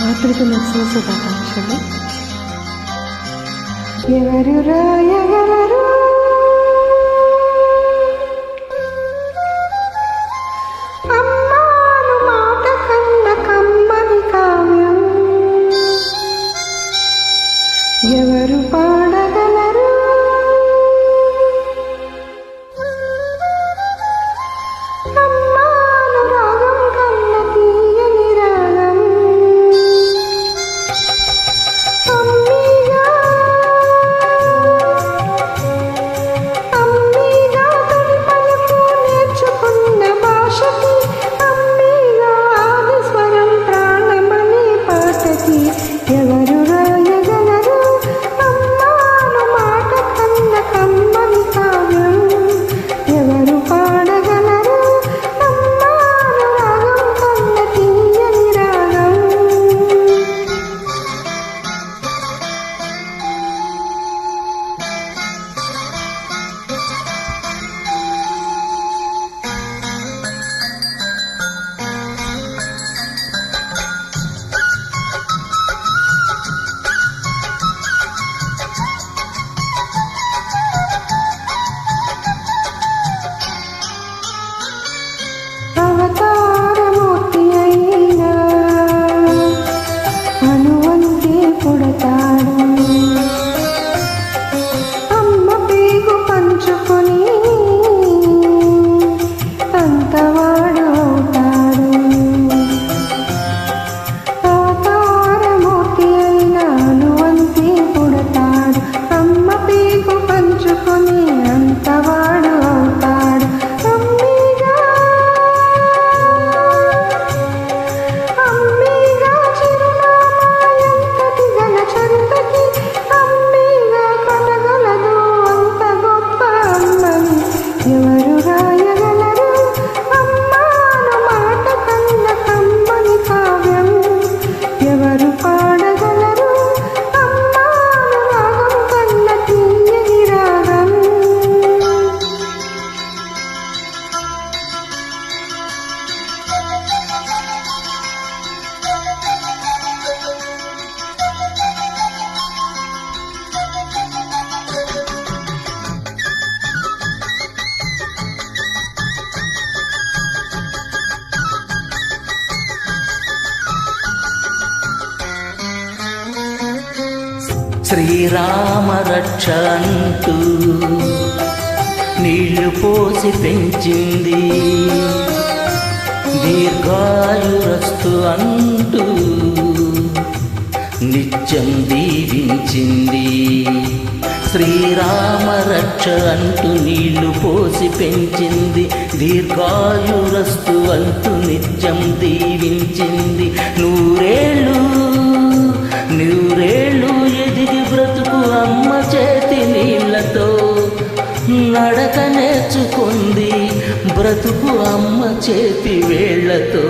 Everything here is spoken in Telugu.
ఆత్రిక శుభాకాంక్షలు ఎవరు రాయగల Bye. శ్రీరామ రక్షంతు నీళ్ళు పోసి పెంచింది. దీర్ఘాయురస్తు అంటూ నిత్యం దీవించింది. శ్రీరామ రక్ష అంటూ నీళ్ళు పోసి పెంచింది. దీర్ఘాయురస్తు అంటూ నిత్యం దీవించింది. నూరే నేర్చుకుంది. బ్రతుకు అమ్మ చేతి వేళ్ళతో